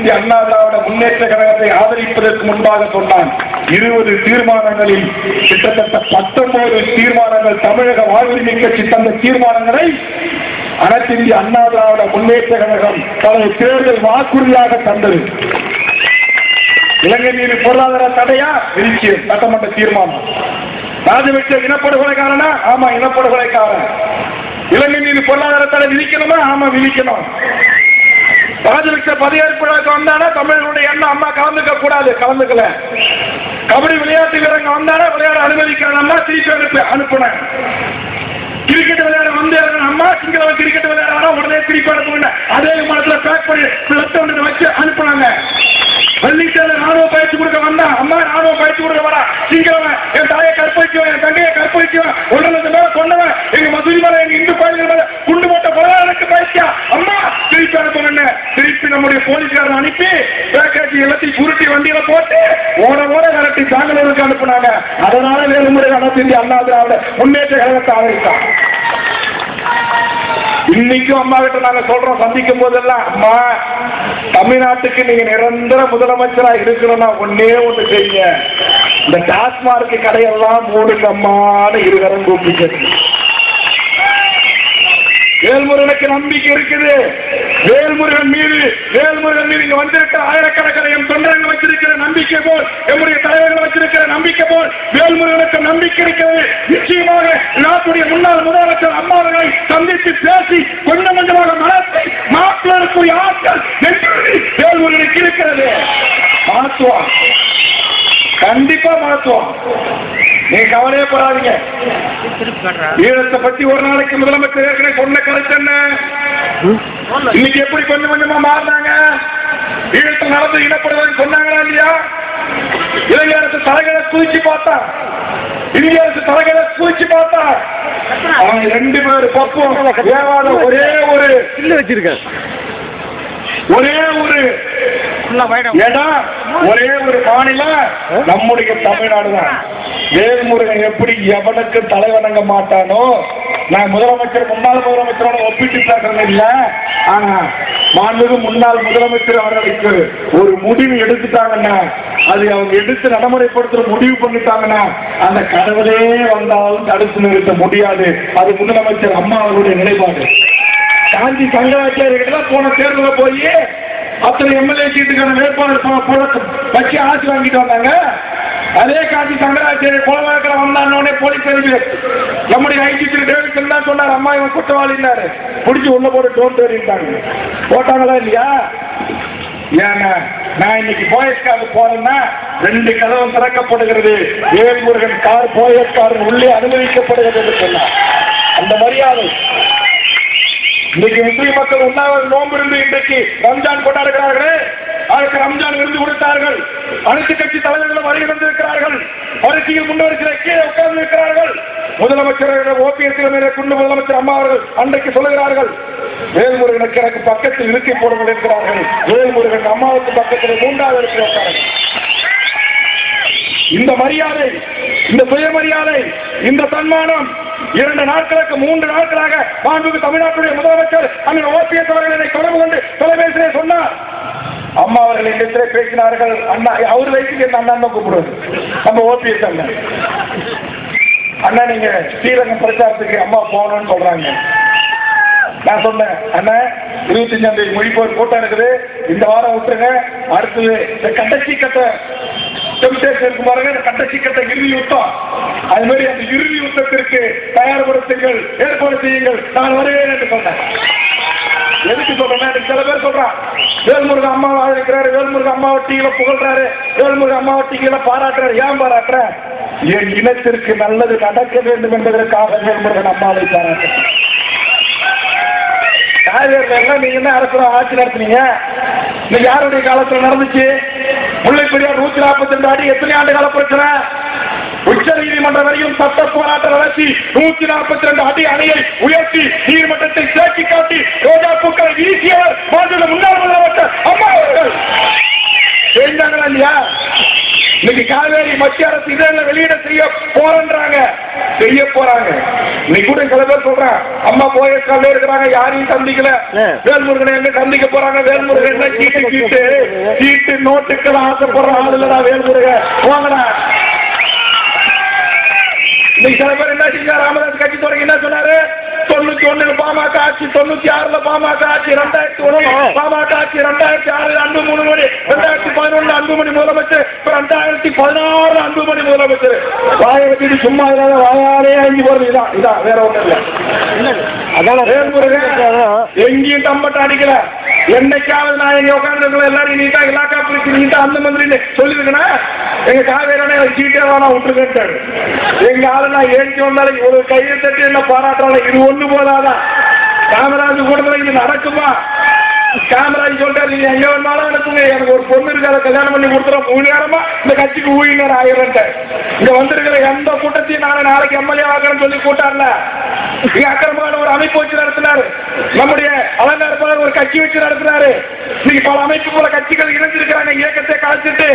இந்திய அண்ணா திராவிட முன்னேற்ற கழகத்தை ஆதரிப்பதற்கு முன்பாக சொன்னான் இருபது தீர்மானங்களில் கிட்டத்தட்ட பத்தொன்பது தீர்மானங்கள் தமிழக வாழ்வுரிமை கட்சி தந்த தீர்மானங்களை அனைத்து இந்திய அண்ணா திராவிட முன்னேற்ற கழகம் தனது தேர்தல் வாக்குறுதியாக தந்தது. இலங்கை மீது பொருளாதார தடையா? விரிச்சு சட்டமன்ற தீர்மானம். ராஜபட்ச இனப்படுகொலைக்காரனா? ஆமா இனப்படுகொலைக்காரன். இலங்கை மீது பொருளாதார தடை விதிக்கணுமா? ஆமா விதிக்கணும். ராஜபக்ச பதவியேற்பு விழாக்கு வந்தானா தமிழர்களுடைய எண்ணம் அம்மா கலந்துக்க கூடாது கலந்துக்கல. கபடி விளையாட்டு வீரங்க வந்தானா விளையாட அனுமதிக்கிறேன் அம்மா திருப்பி அனுப்பி அனுப்புனேன் கிரிக்கெட் விளையாட வந்து அம்மா சிங்கள கிரிக்கெட் விளையாடா உடனே திருப்பி அனுப்புங்க அதே விமானத்துல பேக் பண்ணி பிளட் ஒன்று வச்சு அனுப்புனாங்க. வெள்ளிக்கிழமை ராணுவ பயிற்சி கொடுக்க வந்தா அம்மா ராணுவ பயிற்சி கொடுக்க வரா சிங்களவன் என் தாயை கற்பழிக்குவன் என் தங்கையை கற்பழிக்குவன். ஒன்றரை லட்சம் பேர் கொண்டவன் எங்க மசூதி மேல எங்க இந்து கோயில்கள் மேல குண்டு போட்ட கொலையாளருக்கு பயிற்சியா? அம்மா நம்முடைய போலீஸ்காரன் அனுப்பி பேக்கேஜ் எல்லாத்தையும் சுருட்டி வண்டியில போட்டு ஓட ஓட விரட்டி பெங்களூருக்கு அனுப்புனாங்க. அதனால வேலுமுறை நடத்தி அண்ணா திராவிட முன்னேற்ற கழகத்தை ஆதரித்தான் இன்னைக்கும் அம்மா கிட்ட நாங்க சொல்றோம் சந்திக்கும் போதெல்லாம் அம்மா தமிழ்நாட்டுக்கு நீங்க நிரந்தர முதலமைச்சரா இருக்கணும்னா ஒன்னே ஒண்ணு செய்யுங்க. இந்த டாஸ்மார்க் கடையெல்லாம் மூடுங்க அம்மான்னு இருகரம் கூப்பிட்டு வேல்முருகனுக்கு நம்பிக்கை இருக்குது. வேல்முருகன் மீது வேல்முருகன் மீது இங்க வந்திருக்கிற ஆயிரக்கணக்கான என் தொண்டர்கள் வச்சிருக்கிற நம்பிக்கை போல் எம்முடைய தலைவர்கள் வச்சிருக்கிற நம்பிக்கை போல் வேல்முருகனுக்கு நம்பிக்கை இருக்கிறது. நிச்சயமாக நாட்டுடைய முன்னாள் முதலமைச்சர் அம்மா அவர்களை சந்தித்து பேசி கொஞ்சம் கொஞ்சமாக மனத்தை மாற்றுவதற்குரிய ஆற்றல் வேல்முருகனுக்கு இருக்கிறது. மாற்றுவான் கண்டிப்பா மாற்றுவான் நீங்க கவலையே படாதீங்க. ஈழத்தை பத்தி ஒரு நாளைக்கு முதலமைச்சர் ஏற்கனவே சொன்ன கருத்து என்ன? இன்னைக்கு எப்படி கொஞ்சம் கொஞ்சமா மாறினாங்க? ஈழத்தில் நடந்து இனப்படுவதுன்னு சொன்னாங்களா இல்லையா? இலங்கை அரசு தலைகளை குதிச்சு பார்த்தா இந்திய அரசு தலைகளை குதிச்சு பார்த்தா அவங்க ரெண்டு பேரும் பப்பும் ஏவாத ஒரே ஒரு இல்ல வச்சிருக்கேன் ஒரே ஒரு இடம் ஒரே ஒரு மாநிலம் நம்முடைய தமிழ்நாடு தான் வேல்முருகன் எப்படி எவனுக்கு தலைவணங்க மாட்டானோ நான் முதலமைச்சர் முன்னாள் முதலமைச்சரோட ஒப்பிட்டு பேசுறது இல்ல. ஆனா மாண்புமிகு முன்னாள் முதலமைச்சர் அவர்களுக்கு ஒரு முடிவு எடுத்துட்டாங்கன்னா அது அவங்க எடுத்து நடைமுறைப்படுத்துற முடிவு பண்ணிட்டாங்கன்னா அந்த கடவுளே வந்தாலும் தடுத்து நிறுத்த முடியாது. அது முதலமைச்சர் அம்மா அவர்களுடைய நிலைப்பாடு. காஞ்சி சங்கராச்சாரியர்கள் போன தேர்தலில் போய் அத்தனை எம்எல்ஏ சீட்டுக்கான வேட்பாளர் வச்சு ஆட்சி வாங்கிட்டு வந்தாங்க. அதே காட்சி சங்கராச்சாரிய கொலவாக்கிற வந்தானே போலீஸ் அறிவு நம்முடைய ஐஜிபி டேவிட்சன் தான் சொன்னார் அம்மா இவன் குற்றவாளின்னாரு. பிடிச்சி உள்ள போட்டு டோர் தேடிட்டாங்க. போட்டாங்களா இல்லையா? ஏன்னா நான் இன்னைக்கு போயஸ்காருக்கு போறேன்னா ரெண்டு கதவும் திறக்கப்படுகிறது. வேல்முருகன் கார் போயஸ்காரன் உள்ளே அனுமதிக்கப்படுகிறது என்று சொன்னார். அந்த மரியாதை. இன்னைக்கு முஸ்லீம் மக்கள் உண்ணாவது நோம்பு இருந்து இன்றைக்கு ரம்ஜான் கொண்டாடுகிறார்களே. அதற்கு ரம்ஜான் விருந்து கொடுத்தார்கள். அனைத்து கட்சி தலைவர்களும் வருகை தந்திருக்கிறார்கள் வரிசையில் முன்னவர்களை கீழே உட்கார்ந்து இருக்கிறார்கள் முதலமைச்சர் ஓபிஎஸ் மேலே கொண்டு முதலமைச்சர் அம்மா அவர்கள் அன்றைக்கு சொல்லுகிறார்கள். வேல்முருகனுக்கு எனக்கு பக்கத்தில் இருக்கை போடுங்கள் இருக்கிறார்கள் வேல்முருகன் அம்மாவுக்கு பக்கத்தில் மூன்றாவது இருக்கிறார்கள் இந்த மரியாதை இந்த சுயமரியாதை இந்த சன்மானம் இரண்டு நாட்களுக்கு மூன்று நாட்களாக மாண்புக்கு தமிழ்நாட்டுடைய முதலமைச்சர் அண்ணன் ஓபிஎஸ் அவர்கள் என்னை தொடர்பு கொண்டு தொலைபேசியை சொன்னார். அம்மா அவர்கள் இடத்திலே பேசினார்கள். அண்ணா அவர் வயசுக்கு என்ன அண்ணா தான் கூப்பிடுவது நம்ம ஓபிஎஸ் அண்ணன் அண்ணா நீங்க ஸ்ரீரங்கம் பிரச்சாரத்துக்கு அம்மா போகணும்னு சொல்றாங்க. நான் சொன்னேன் அண்ணா இருபத்தஞ்சாம் தேதி மொழிபோர் கூட்டம் இருக்குது. இந்த வாரம் விட்டுருங்க. அடுத்தது இந்த கடைசி கட்ட டெம்டேஷன் இருக்கு பாருங்க. இந்த கடைசி கட்ட இறுதி யுத்தம். அது மாதிரி அந்த இறுதி யுத்தத்திற்கு தயார்படுத்துங்கள் ஏற்பாடு செய்யுங்கள். நான் வருவேன் என்று சொன்னேன். எதுக்கு சொல்றேன்னா எனக்கு சில பேர் சொல்றான் வேல்முருகன் அம்மாவை ஆதரிக்கிறாரு வேல்முருக அம்மாவை டிவியில புகழ்றாரு வேல்முருக அம்மாவை டிவியில பாராட்டுறாரு ஏன் பாராட்டுற? என் இனத்திற்கு நல்லது நடக்க வேண்டும் என்பதற்காக வேல்முருகன் அம்மாவை பாராட்டுறேன். காவேரில நீங்க என்ன அரசு ஆட்சி நடத்துனீங்க? இன்னைக்கு யாருடைய காலத்துல நடந்துச்சு? முல்லை பெரியார் நூத்தி நாற்பத்தி ரெண்டு அடி எத்தனை ஆண்டு கால பிரச்சனை? உச்ச நீதிமன்றம் வரையும் சட்ட போராட்டம் நடத்தி நூத்தி நாற்பத்தி ரெண்டு அடி அணையை உயர்த்தி நீர்மட்டத்தை தேக்கி காட்டி ரோஜா பூக்களை வீசியவர் மாநில முன்னாள் முதலமைச்சர் அம்மா அவர்கள். தெரிஞ்சாங்களா இல்லையா இன்னைக்கு காவேரி மத்திய அரசு இதழில் வெளியிட செய்ய போறன்றாங்க. செய்ய போறாங்க. இன்னைக்கு கூட சில பேர் சொல்றேன் அம்மா போய் கல்ல இருக்கிறாங்க யாரையும் சந்திக்கல. வேல்முருகனை எங்க சந்திக்க போறாங்க? வேல்முருகன் சீட்டு சீட்டு? சீட்டு நோட்டுக்கு ஆசைப்படுற ஆள் இல்லடா வேல்முருகன். போங்கடா இன்னைக்கு சில பேர் என்ன செஞ்சா ராமதாஸ் கட்சி தொடங்கி என்ன சொன்னாரு? தொண்ணூத்தி ஒண்ணுல பாமக ஆட்சி தொண்ணூத்தி ஆறுல பாமக ஆட்சி ரெண்டாயிரத்தி ஒண்ணு பாமக ஆட்சி ரெண்டாயிரத்தி ஆறு அன்பு மூணு மணி ரெண்டாயிரத்தி பதினொன்னு அன்புமணி முதலமைச்சர் ரெண்டாயிரத்தி பதினாறு அன்புமணி முதலமைச்சர். வாயை வச்சுட்டு சும்மா இல்லாத வாயாலே அஞ்சு போறது இதான் இதான் வேற ஒண்ணும் இல்ல. அதான்? எங்கேயும் தம்பட்ட அடிக்கல. என்னைக்காவது நான் இங்க உட்காந்துருக்கல எல்லாரும் நீ தான் இலாக்கா பிரிச்சு நீ தான் அந்த மந்திரின்னு சொல்லிருக்கனா? எங்க காவேரி சீட்டே வேணா விட்டுருக்கேன் எங்க ஆளு நான் ஏறிச்சு வந்தாலும் ஒரு கையை தட்டி என்ன பாராட்டுறாங்க இது ஒண்ணு போதாதா? காமராஜ் கூட்டத்தில் இங்க நடக்குமா? காமராஜ் சொல்றாரு நீங்க எங்க வேணாலும் அனுப்புங்க எனக்கு ஒரு பொண்ணு இருக்காத கல்யாணம் பண்ணி கொடுத்துரும் ஊழியாரமா இந்த கட்சிக்கு ஊழியர் ஆயிரம். இங்க வந்திருக்கிற எந்த கூட்டத்தையும் நாளை நாளைக்கு எம்எல்ஏ ஆகிறேன்னு சொல்லி கூட்டார்ல. மிக அக்கிரமான ஒரு அமைப்பு வச்சு நடத்தினாரு. நம்முடைய அலங்கார ஒரு கட்சி வச்சு நடத்தினாரு. இன்னைக்கு பல அமைப்பு போல கட்சிகள் இணைஞ்சிருக்கிறாங்க. இயக்கத்தை கலைச்சிட்டு